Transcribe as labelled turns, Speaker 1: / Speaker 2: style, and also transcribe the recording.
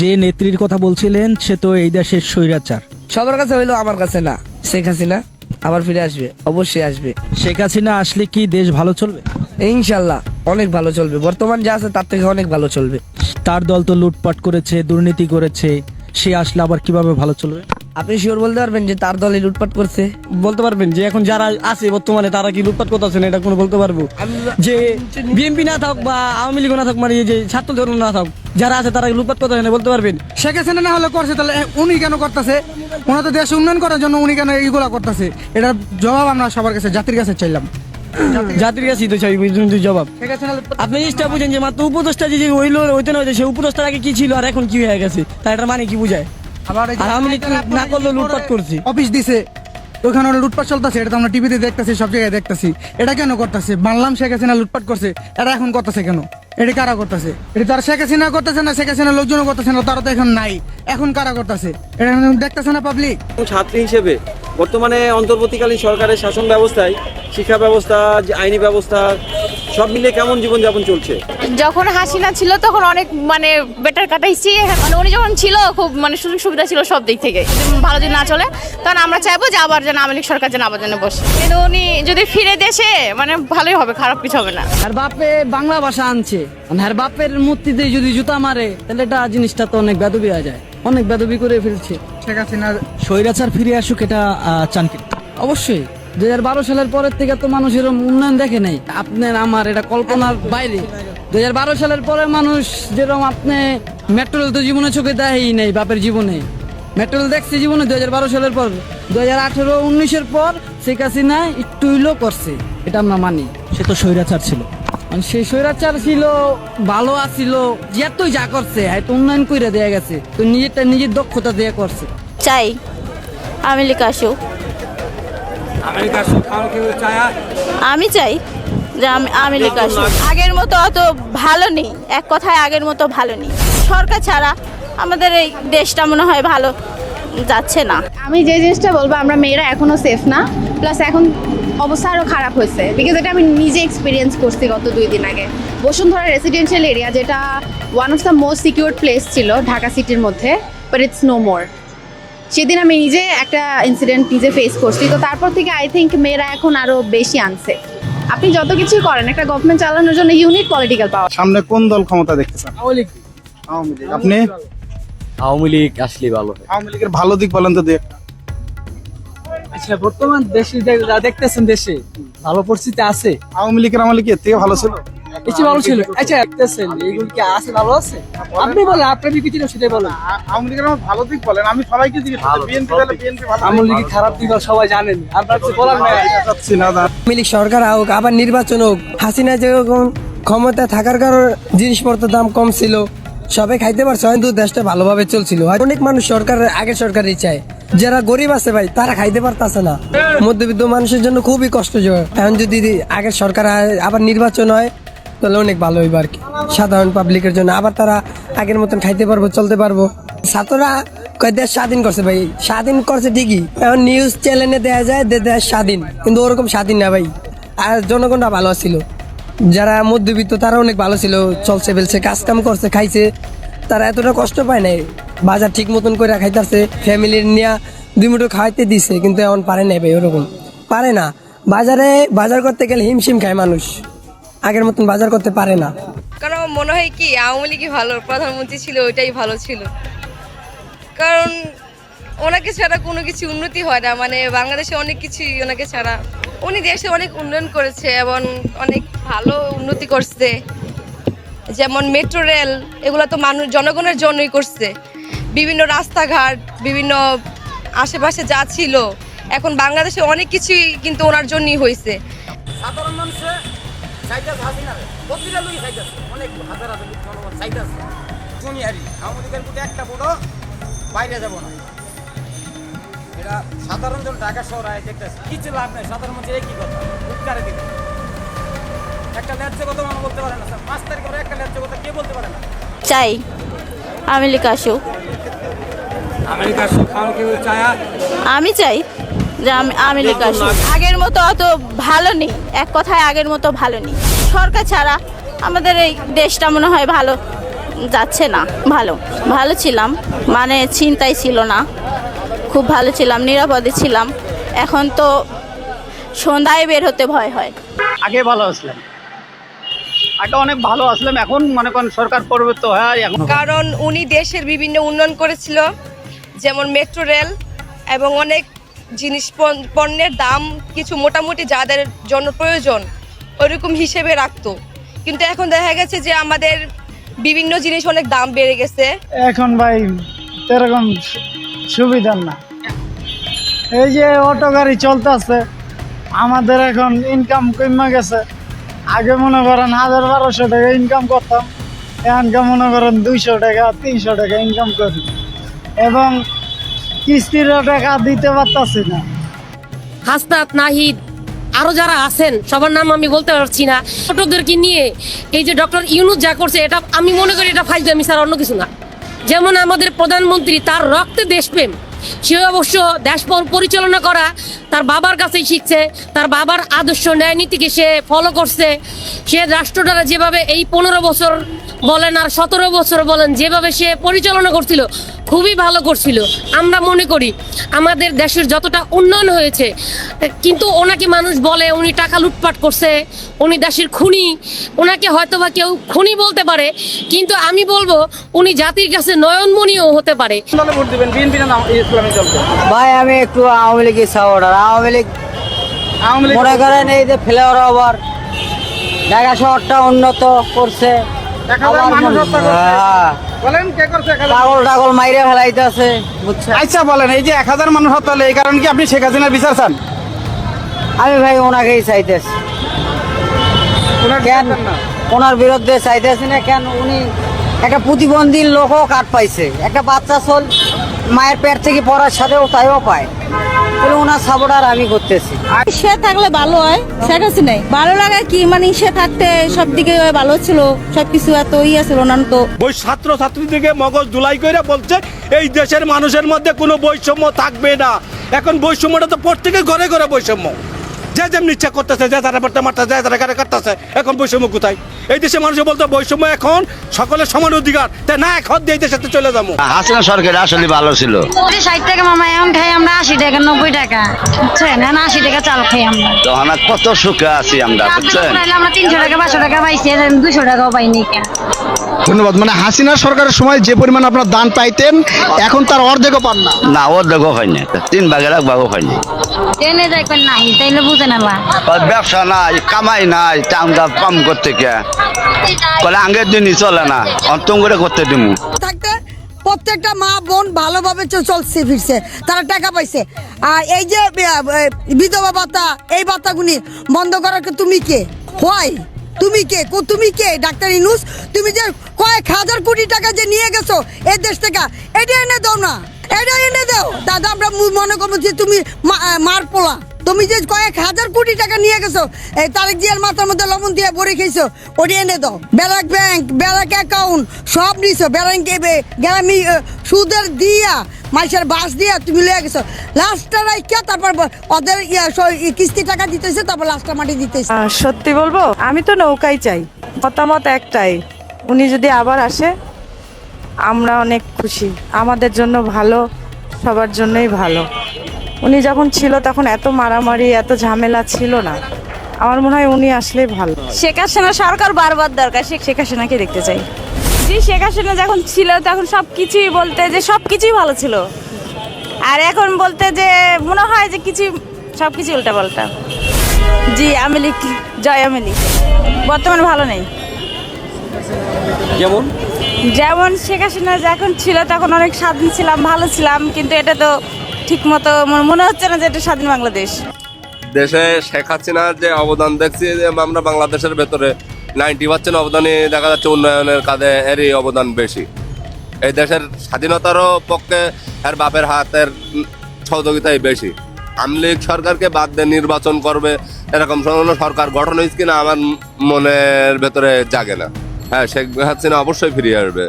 Speaker 1: যে নেত্রীর কথা বলছিলেন সে তো এই দেশের স্বৈরাচার।
Speaker 2: সবার কাছে হইল আমার কাছে না। শেখ হাসিনা আবার ফিরে আসবে অবশ্যই আসবে।
Speaker 1: শেখ হাসিনা আসলে কি দেশ ভালো চলবে?
Speaker 2: ইনশাল্লাহ অনেক ভালো চলবে। বর্তমান যা আছে তার থেকে অনেক ভালো চলবে।
Speaker 1: তার দল তো লুটপাট করেছে দুর্নীতি করেছে সে আসলে আবার কীভাবে ভালো চলবে?
Speaker 2: আপনি শিওর বলতে পারবেন যে তার দলে লুটপাট করছে?
Speaker 3: বলতে পারবেন যে এখন যারা আছে বর্তমানে তারা কি লুটপাট করতেছেন এটা কোনো বলতে পারব? যে বিএনপি না থাক বা আওয়ামী লীগ না থাক মানে এই যে ছাত্র ধর্ম না থাক যারা আছে তারা লুটপাট করতেছেন বলতে পারবেন?
Speaker 4: শেখ হাসিনা না হলে করছে তাহলে উনি কেন করতেছে? ওনার তো দেশ উন্নয়ন করার জন্য উনি কেন এইগুলা করতেছে? এটার জবাব আমরা সবার কাছে জাতির কাছে চাইলাম।
Speaker 3: জাতির কাছেই তো চাই জবাব। আপনি জিনিসটা বুঝেন যে মাত্র উপদেষ্টা যে হইল হইতে না সে উপদেষ্টার আগে কি ছিল আর এখন কি হয়ে গেছে? তাই এটার মানে কি বুঝায়?
Speaker 4: আবার
Speaker 3: না করলেও লুটপাট করছে।
Speaker 4: অফিস দিছে ওখানে ওরা লুটপাট চলতেছে এটা তো আমরা টিভিতে দেখতেছি সব জায়গায় দেখতেছি। এটা কেন করতেছে? মানলাম শেখ হাসিনা লুটপাট করছে এটা এখন করতেছে কেন? এটা কারা করতেছে? এটা তার শেখ হাসিনা করতেছে না, শেখ হাসিনা লোকজনও করতেছে না, তারা তো এখন নাই। এখন কারা করতেছে? এটা দেখতেছে না পাবলিক
Speaker 5: ছাত্রী হিসেবে বর্তমানে অন্তর্বর্তীকালীন সরকারের শাসন ব্যবস্থায় শিক্ষা ব্যবস্থা আইনি ব্যবস্থা সব মিলিয়ে কেমন জীবনযাপন চলছে?
Speaker 6: যখন হাসিনা ছিল তখন অনেক মানে বেটার কাটাইছি। মানে উনি যখন ছিল খুব মানে সুযোগ সুবিধা ছিল সব দিক থেকে। যদি ভালো যদি না চলে তখন আমরা চাইব যে আবার যেন আওয়ামী লীগ সরকার যেন আবার যেন বসে। কিন্তু উনি যদি ফিরে দেশে মানে ভালোই হবে খারাপ কিছু হবে না।
Speaker 3: আর বাপে বাংলা ভাষা আনছে। আর বাপের মূর্তিতে যদি জুতা মারে তাহলে এটা জিনিসটা তো অনেক বেদবি হয়ে যায়। অনেক বেদবি করে ফেলছে।
Speaker 4: শেখ হাসিনা
Speaker 1: স্বৈরাচার ফিরে আসুক এটা চান কি
Speaker 3: অবশ্যই। দুই হাজার বারো সালের পরের থেকে তো মানুষ এরকম উন্নয়ন দেখে নাই। আপনার আমার এটা কল্পনার বাইরে। দুই হাজার বারো সালের পরে মানুষ যেরকম আপনি মেট্রো রেল তো জীবনে চোখে দেয়ই নেই বাপের জীবনে। মেট্রো রেল দেখছে জীবনে দুই হাজার বারো সালের পর। দুই হাজার আঠেরো উনিশের পর শেখ হাসিনা একটু হইলেও করছে। এটা আমরা মানি।
Speaker 1: সে তো স্বৈরাচার ছিল।
Speaker 3: আর সেই স্বৈরাচার ছিল ভালো আছিল যেতই যা করছে হয়তো উন্নয়ন করে দেয়া গেছে তো নিজেরটা নিজের দক্ষতা দিয়ে করছে।
Speaker 6: চাই আমি লীগ আসুক। আমি চাই যে আমি লীগ। আগের মতো অত ভালো নেই। এক কথায় আগের মতো ভালো নেই। সরকার ছাড়া আমাদের এই দেশটা মনে হয় ভালো যাচ্ছে না।
Speaker 7: আমি যে জিনিসটা বলব আমরা মেয়েরা এখনও সেফ না। প্লাস এখন অবস্থা আরও খারাপ হয়েছে। বিকজ এটা আমি নিজে এক্সপিরিয়েন্স করছি গত দুই দিন আগে। বসুন্ধরা রেসিডেন্সিয়াল এরিয়া যেটা one of the most secure place ছিল ঢাকা সিটির মধ্যে বাট ইটস নো মোর সেদিন আমি নিজে একটা ইনসিডেন্ট নিজে ফেস করছি। তো তারপর থেকে আই থিঙ্ক মেয়েরা এখন আরও বেশি আনছে। আপনি যত কিছুই করেন একটা গভর্নমেন্ট চালানোর জন্য ইউনিট পলিটিক্যাল পাওয়ার
Speaker 8: সামনে কোন দল ক্ষমতা দেখতে চান? আওয়ামী লীগ। আপনি?
Speaker 5: আওয়ামী লীগ আসলে ভালো হয়।
Speaker 8: আওয়ামী লীগের ভালো দিক বলেন তো দু একটা।
Speaker 3: আচ্ছা বর্তমান দেশে যা দেখতেছেন দেশে ভালো পরিস্থিতি আছে।
Speaker 8: আওয়ামী লীগের আমলে কি এর থেকে ভালো ছিল?
Speaker 3: ভালো ছিল। আচ্ছা দেখতেছেন কি আছে ভালো আছে? আপনি বলেন আপনার বিবেচনা সেটাই বলেন।
Speaker 8: আ- আওয়ামী লীগের আমার ভালো দিক বলেন আমি সবাইকে জিজ্ঞেস করছি বিএনপি তাহলে বিএনপি ভালো
Speaker 3: আমল লিগে খারাপ দিক সবাই জানেন। আপনার কিছু বলার নাই?
Speaker 8: দিক চাচ্ছি না জান।
Speaker 2: আওয়ামী লীগ সরকার হোক আবার নির্বাচন হোক। হাসিনা যখন ক্ষমতা থাকার কারণে জিনিসপত্রের দাম কম ছিল। সবাই খাইতে পারছে হয়তো দেশটা ভালোভাবে চলছিল। অনেক মানুষ সরকারের আগের সরকারই চায়। যারা গরিব আছে ভাই তারা খাইতে পারতাছে না। মধ্যবিত্ত মানুষের জন্য খুবই কষ্টজনক। এখন যদি আগের সরকার আবার নির্বাচন হয় তাহলে অনেক ভালো হইব আর কি। সাধারণ পাবলিকের জন্য। আবার তারা আগের মতন খাইতে পারব, চলতে পারব। ছাত্ররা কয়, দেশ স্বাধীন করছে ভাই। স্বাধীন করছে ঠিকই। এখন নিউজ চ্যানেলে দেয়া যায় দেশ স্বাধীন। কিন্তু ওরকম স্বাধীন না ভাই। আর জনগণটা ভালো ছিল। যারা মধ্যবিত্ত, তারা অনেক ভালো ছিল। চলছে, ফেলছে কাজ কাম করছে, খাইছে। তারা এতটা কষ্ট পায় নাই। বাজার ঠিক মতন করে খাইতেছে। ফ্যামিলির নিয়ে দুই মুঠো খাইতে দিছে। কিন্তু এখন পারে নাই ভাই, ওরকম। পারে না। বাজারে, বাজার করতে গেলে হিমশিম খায় মানুষ। আগের মতন বাজার করতে পারে না।
Speaker 9: কারণ মনে হয় কি আওয়ামী লীগই ভালো প্রধানমন্ত্রী ছিল ওইটাই ভালো ছিল। কারণ ওনাকে ছাড়া কোনো কিছু উন্নতি হয় না মানে বাংলাদেশে অনেক কিছুই ওনাকে ছাড়া। উনি দেশে অনেক উন্নয়ন করেছে এবং অনেক ভালো উন্নতি করছে। যেমন মেট্রো রেল এগুলো তো মানুষ জনগণের জন্যই করছে। বিভিন্ন রাস্তাঘাট বিভিন্ন আশেপাশে যা ছিল এখন বাংলাদেশে অনেক কিছুই কিন্তু ওনার জন্যই হয়েছে
Speaker 2: প্রতিটা লোকই অনেক হাজার হাজার লোক জনগণ একটা বড় বাইরে যাব না। এটা সাধারণ জন ঢাকা শহর আয় দেখতেছে। কিছু লাভ নেই সাধারণ মানুষের একই কথা। উৎকারে দিবে। একটা ন্যায্য কথা মানুষ বলতে পারে না স্যার। পাঁচ তারিখ পরে একটা ন্যায্য কথা কে বলতে পারে না?
Speaker 6: চাই। লীগ আসুক। আমি চাই। যে আমি লীগ আগের মতো অত ভালো নেই। এক কথায় আগের মতো ভালো নেই। সরকার ছাড়া আমাদের এই দেশটা মনে হয় ভালো
Speaker 10: যাচ্ছে না। ভালো। ভালো ছিলাম। মানে চিন্তাই ছিল না। খুব ভালো ছিলাম নিরাপদে ছিলাম। এখন তো সন্ধ্যায় বের হতে ভয় হয়।
Speaker 11: আগে ভালো আসলাম। আগে অনেক ভালো আসলাম। এখন মনে করেন সরকার পরিবর্তন হয় এখন
Speaker 9: কারণ উনি দেশের বিভিন্ন উন্নয়ন করেছিল যেমন মেট্রো রেল এবং অনেক জিনিস পণ- পণ্যের দাম কিছু মোটামুটি যাদের জন্য প্রয়োজন ওইরকম হিসেবে রাখতো। কিন্তু এখন দেখা গেছে যে আমাদের বিভিন্ন জিনিস অনেক দাম বেড়ে গেছে।
Speaker 12: এখন ভাই এরকম সুবিধা না। এই যে অটো গাড়ি চলতেছে, আমাদের এখন ইনকাম কমে গেছে। আগে মনে করেন হাজার বারোশো টাকা ইনকাম করতাম এখনকার মনে করেন দুইশো টাকা, তিনশো টাকা ইনকাম করি। এবং কিস্তির টাকা দিতে পারতাছি না।
Speaker 13: হাসনাত নাহিদ, আরও যারা আছেন, সবার নাম আমি বলতে পারছি না। ছোটদেরকে নিয়ে এই যে ডক্টর ইউনুস যা করছে, এটা আমি মনে করি এটা ফাইজলামি স্যার অন্য কিছু না। যেমন আমাদের প্রধানমন্ত্রী, তার রক্তে দেশপ্রেম। সে অবশ্য দেশ পরিচালনা করা, তার বাবার কাছেই শিখছে, তার বাবার আদর্শ ন্যায় নীতিকে সে ফলো করছে। সে রাষ্ট্রটা যেভাবে এই পনেরো বছর বলেন আর সতেরো বছর বলেন, যেভাবে সে পরিচালনা করছিল খুবই ভালো করছিল। আমরা মনে করি আমাদের দেশের যতটা উন্নয়ন হয়েছে কিন্তু ওনাকে মানুষ বলে উনি টাকা লুটপাট করছে উনি দেশের খুনি ওনাকে হয়তোবা কেউ খুনি বলতে পারে কিন্তু আমি বলব উনি জাতির কাছে নয়নমণিও হতে পারে।
Speaker 11: ভাই আমি একটু আওয়ামী লীগের সাপোর্টার আওয়ামী লীগ মনে করেন এই যে ফ্লাওয়ার ওভার ঢাকা শহরটা উন্নত করছে। হ্যাঁ,
Speaker 14: বলেন কে করছে?
Speaker 11: পাগল টাগল মাইরে ফেলাইতেছে বুঝছে
Speaker 14: আচ্ছা বলেন এই যে এক হাজার মানুষ হত্যা হলো এই কারণে কি আপনি শেখ হাসিনার বিচার চান?
Speaker 11: আমি ভাই ওনাকেই চাইতেছি। কেন? ওনার বিরুদ্ধে চাইতেছি না কেন? উনি একটা প্রতিবন্ধী লোকও কাট পাইছে। একটা বাচ্চা চল মায়ের পেট থেকে পড়ার সাথেও তাইও পায়। তাহলে ওনার সাপোর্টার আমি করতেছি।
Speaker 10: সে থাকলে ভালো হয় ভালো লাগে কি? মানে সে থাকতে সব দিকে ভালো ছিল সবকিছু এত ইয়ে ছিল না তো।
Speaker 15: ওই ছাত্র ছাত্রীদেরকে মগজ ধুলাই করে বলছে এই দেশের মানুষের মধ্যে কোনো বৈষম্য থাকবে না। এখন বৈষম্যটা তো প্রত্যেকের ঘরে ঘরে বৈষম্য। যে যেমনি ইচ্ছা করতেছে যে তারা পড়তে মারতেছে যে তারা গাড়ি কাটতেছে এখন বৈষম্য কোথায়? এই দেশে মানুষ বলতে বৈষম্য এখন সকলের সমান অধিকার। তাই না এখন দিয়ে এই দেশে চলে যাব।
Speaker 16: হাসিনা সরকার আসলে ভালো ছিল।
Speaker 13: ষাট টাকা মামা এখন খাই আমরা আশি টাকা নব্বই টাকা। বুঝছেন? এখন আশি টাকা চাল খাই আমরা।
Speaker 16: তো আমরা কত সুখে আছি আমরা বুঝছেন?
Speaker 13: আমরা তিনশো টাকা পাঁচশো টাকা পাইছি দুশো টাকাও পাইনি কেন
Speaker 14: ধন্যবাদ। মানে হাসিনা সরকারের সময় যে পরিমাণ আপনার দান পাইতেন এখন তার অর্ধেকও পান না।
Speaker 16: না ওর দেখো হয়নি তিন ভাগের এক ভাগও হয়নি
Speaker 13: ট্রেনে যাইবেন নাই তাইলে বুঝে
Speaker 16: ওর ব্যবসা নাই কামাই নাই টাকা কম করতে কে? বলে আগের দিনই চলে না অন্তম করে করতে দিমু।
Speaker 17: থাকতে প্রত্যেকটা মা বোন ভালোভাবে চলছে ফিরছে তারা টাকা পাইছে। আর এই যে বিধবা ভাতা এই ভাতাগুলি বন্ধ করার কে তুমি কে? হয় তুমি কে? কো তুমি কে? ডাক্তার ইনুস তুমি যে কয়েক হাজার কোটি টাকা যে নিয়ে গেছো এই দেশ থেকে এটা এনে দাও না এটা এনে দাও। দাদা, আমরা মনে করব যে তুমি মার পোলা। তুমি যে কয়েক হাজার কোটি টাকা নিয়ে গেছো, এই তারেক জিয়ার মাথার মধ্যে লবণ দিয়ে ভরে খেয়েছো, ওটি এনে দাও। ব্যালাক ব্যাংক, ব্যালাক অ্যাকাউন্ট, সব নিছো ব্যাংক গ্রামী সুদের দিয়া, মাইসের বাস দিয়া তুমি লিয়ে গেছো। লাস্টটা রাইখা, তারপর ওদের কিস্তি টাকা দিতেছে, তারপর লাস্টটা মাটি দিতেছে।
Speaker 10: সত্যি বলব, আমি তো নৌকাই চাই, মতামত একটাই। উনি যদি আবার আসে, আমরা অনেক খুশি। আমাদের জন্য ভালো, সবার জন্যই ভালো। উনি যখন ছিল তখন এত মারামারি, এত ঝামেলা ছিল না। আমার মনে হয় উনি আসলেই ভালো। শেখ হাসিনা সরকার বারবার দরকার, শেখ শেখ হাসিনাকে দেখতে চাই। জি শেখ হাসিনা যখন ছিল তখন সব কিছুই বলতে যে সব কিছুই ভালো ছিল। আর এখন বলতে যে মনে হয় যে কিছু, সব কিছু উল্টা পাল্টা জি আমেলি জয় আমেলি বর্তমানে ভালো নেই।
Speaker 18: যেমন?
Speaker 10: যেমন শেখ হাসিনা যখন ছিল তখন অনেক স্বাধীন ছিলাম ভালো ছিলাম কিন্তু এটা তো ঠিক মতো মনে হচ্ছে না যে এটা স্বাধীন বাংলাদেশ।
Speaker 15: দেশে শেখ হাসিনার যে অবদান দেখছি যে আমরা বাংলাদেশের ভেতরে নাইনটি পার্সেন্ট অবদানই দেখা যাচ্ছে উন্নয়নের কাজে এরই অবদান বেশি। এই দেশের স্বাধীনতারও পক্ষে এর বাপের হাতের সহযোগিতাই বেশি। আওয়ামী লীগ সরকারকে বাদ দিয়ে নির্বাচন করবে এরকম সরকার গঠন হয়েছে কিনা আমার মনের ভেতরে জাগে না। হ্যাঁ শেখ হাসিনা অবশ্যই ফিরে আসবে।